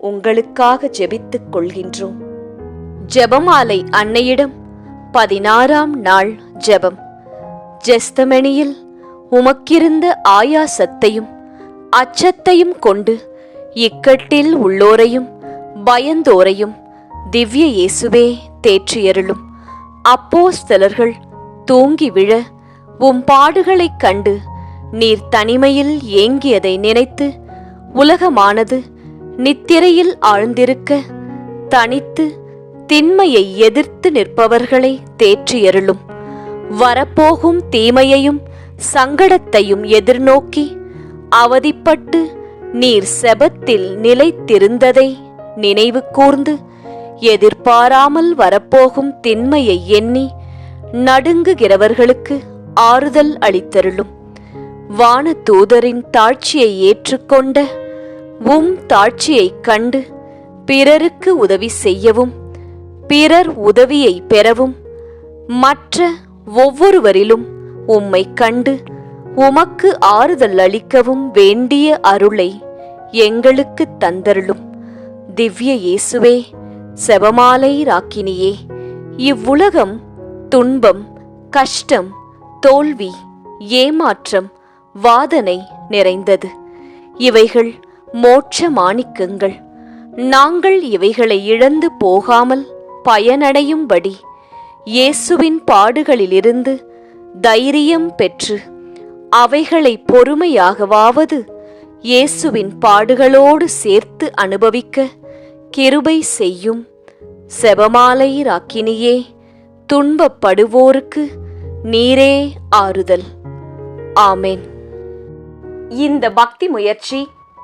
உங்களுக்காக ஜெபித்துக் கொள்கின்றோம். ஜெபமாலை அன்னையிடம் பதினாறாம் நாள் ஜெபம். ஜெஸ்தமணியில் உமக்கிருந்த ஆயாசத்தையும் அச்சத்தையும் கொண்டு இக்கட்டில் உள்ளோரையும் பயந்தோரையும் திவ்ய இயேசுவே தேற்றியருளும். அப்போஸ்தலர்கள் தூங்கி விழ உம் பாடுகளைக் கண்டு நீர் தனிமையில் ஏங்கியதை நினைத்து உலகமானது நித்திரையில் ஆழ்ந்திருக்க தனித்து திண்மையை எதிர்த்து நிற்பவர்களை தேற்றியருளும். வரப்போகும் தீமையையும் சங்கடத்தையும் எதிர்நோக்கி அவதிப்பட்டு நீர் செபத்தில் நிலைத்திருந்ததை நினைவு கூர்ந்து எதிர்பாராமல் வரப்போகும் திண்மையை எண்ணி நடுங்குகிறவர்களுக்கு ஆறுதல் அளித்தருளும். வான தூதரின் தாட்சியை ஏற்றுக்கொண்ட உம் தாட்சியைக் கண்டு பிறருக்கு உதவி செய்யவும் பிறர் உதவியை பெறவும் மற்ற ஒவ்வொருவரிலும் உம்மை கண்டு உமக்கு ஆறுதல் அளிக்கவும் வேண்டிய அருளை எங்களுக்கு தந்தருளும். திவ்ய இயேசுவே செபமாலை ராக்கினியே இவ்வுலகம் துன்பம் கஷ்டம் தோல்வி ஏமாற்றம் வாதனை நிறைந்தது. இவைகள் மோட்ச மாணிக்கங்கள் நாங்கள் இவைகளை இழந்து போகாமல் பயனடையும்படி இயேசுவின் பாடுகளிலிருந்து தைரியம் பெற்று அவைகளை பொறுமையாகவாவது இயேசுவின் பாடுகளோடு சேர்த்து அனுபவிக்க கிருபை செய்யும் செபமாலை ராக்கினியே துன்பப்படுவோருக்கு நீரே ஆறுதல். ஆமேன். இந்த பக்தி முயற்சி